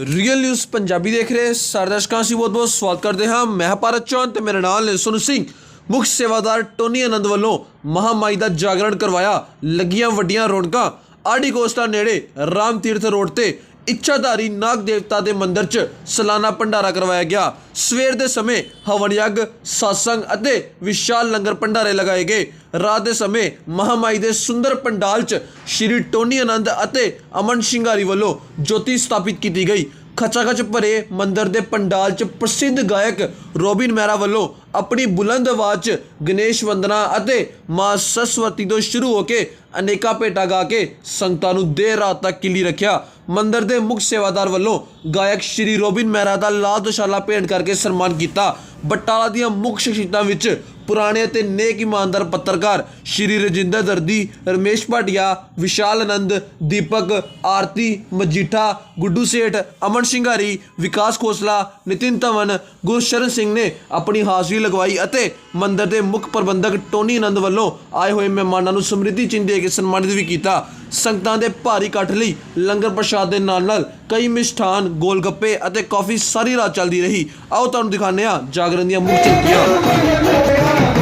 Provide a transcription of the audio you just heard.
Real news Punjabi ਦੇਖ ਰਹੇ ਸਾਰੇ ਦਰਸ਼ਕਾਂ ਸੀ ਬਹੁਤ ਬਹੁਤ ਸਵਾਗਤ ਕਰਦੇ ਹਾਂ। ਮੈਂ ਭਾਰਤ ਚੌਹਾਨ ਤੇ ਮੇਰੇ ਨਾਲ ਨੇ ਸੋਨੂ ਸਿੰਘ, ਮੁੱਖ ਸੇਵਾਦਾਰ ਟੋਨੀ ਆਨੰਦ ਵੱਲੋਂ ਮਹਾਮਾਈ ਦਾ ਜਾਗਰਣ ਕਰਵਾਇਆ। ਲੱਗੀਆਂ ਵੱਡੀਆਂ ਰੌਣਕਾਂ। ਆਡੀ ਕੋਸਟਾ ਨੇੜੇ ਰਾਮ ਤੀਰਥ ਰੋਡ ਤੇ ਇੱਛਾਧਾਰੀ ਨਾਗ ਦੇਵਤਾ ਦੇ ਮੰਦਿਰ 'ਚ ਸਾਲਾਨਾ ਭੰਡਾਰਾ ਕਰਵਾਇਆ ਗਿਆ। ਸਵੇਰ ਦੇ ਸਮੇਂ ਹਵਨ ਯੱਗ satsang ਅਤੇ ਵਿਸ਼ਾਲ ਲੰਗਰ ਭੰਡਾਰੇ ਲਗਾਏ ਗਏ। ਰਾਤ ਦੇ ਸਮੇਂ ਮਹਾਮਾਈ ਦੇ ਸੁੰਦਰ ਪੰਡਾਲ 'ਚ ਸ਼੍ਰੀ ਟੋਨੀ ਆਨੰਦ ਅਤੇ ਅਮਨ ਸ਼ਿੰਗਾਰੀ ਵੱਲੋਂ ਜੋਤੀ ਸਥਾਪਿਤ ਕੀਤੀ ਗਈ। ਖਚਾਖਚ ਭਰੇ ਮੰਦਿਰ ਦੇ ਪੰਡਾਲ 'ਚ ਪ੍ਰਸਿੱਧ ਗਾਇਕ ਰੋਬਿਨ ਮਹਿਰਾ ਵੱਲੋਂ ਆਪਣੀ ਬੁਲੰਦ ਆਵਾਜ਼ 'ਚ ਗਣੇਸ਼ ਵੰਦਨਾ ਅਤੇ ਮਾਂ ਸਰਸਵਤੀ ਤੋਂ ਸ਼ੁਰੂ ਹੋ ਕੇ ਅਨੇਕਾਂ ਭੇਟਾਂ ਗਾ ਕੇ ਸੰਗਤਾਂ ਨੂੰ ਦੇਰ ਰਾਤ ਤੱਕ ਕਿਲੀ ਰੱਖਿਆ। ਮੰਦਰ ਦੇ ਮੁੱਖ ਸੇਵਾਦਾਰ ਵੱਲੋਂ ਗਾਇਕ ਸ਼੍ਰੀ ਰੋਬਿਨ ਮਹਿਰਾ ਦਾ ਲਾਲ ਦੁਸ਼ਾਲਾ ਭੇਂਟ ਕਰਕੇ ਸਨਮਾਨ ਕੀਤਾ। ਬਟਾਲਾ ਦੀਆਂ ਮੁੱਖ ਸ਼ਖਸੀਅਤਾਂ ਵਿੱਚ ਪੁਰਾਣੇ ਅਤੇ ਨੇਕ ਇਮਾਨਦਾਰ ਪੱਤਰਕਾਰ ਸ਼੍ਰੀ ਰਜਿੰਦਰ ਦਰਦੀ, ਰਮੇਸ਼ ਭਾਟੀਆ, ਵਿਸ਼ਾਲ ਆਨੰਦ, ਦੀਪਕ, ਆਰਤੀ, ਮਜੀਠਾ, ਗੁੱਡੂ ਸੇਠ, ਅਮਨ ਸ਼ਿੰਘਾਰੀ ਵਿਕਾਸ ਖੋਸਲਾ, ਨਿਤਿਨ ਧਵਨ, ਗੁਰਸ਼ਰਨ ਸਿੰਘ ਨੇ ਆਪਣੀ ਹਾਜ਼ਰੀ ਲਗਵਾਈ ਅਤੇ ਮੰਦਿਰ ਦੇ ਮੁੱਖ ਪ੍ਰਬੰਧਕ ਟੋਨੀ ਆਨੰਦ ਵੱਲੋਂ ਆਏ ਹੋਏ ਮਹਿਮਾਨਾਂ ਨੂੰ ਸਮ੍ਰਿਤੀ ਚਿੰਨ੍ਹ ਦੇ ਕੇ ਸਨਮਾਨਿਤ ਵੀ ਕੀਤਾ। ਸੰਗਤਾਂ ਦੇ ਭਾਰੀ ਇਕੱਠ ਲਈ ਲੰਗਰ ਪ੍ਰਸ਼ਾਦ ਦੇ ਨਾਲ ਨਾਲ ਕਈ ਮਿਸ਼ਠਾਨ, ਗੋਲਗੱਪੇ ਅਤੇ ਕਾਫੀ ਸਾਰੀ ਰਾਤ ਚੱਲਦੀ ਰਹੀ। ਆਓ ਤੁਹਾਨੂੰ ਦਿਖਾਉਂਦੇ ਹਾਂ ਜਾਗਰਣ ਦੀਆਂ ਮੁੱਖ ਝਲਕੀਆਂ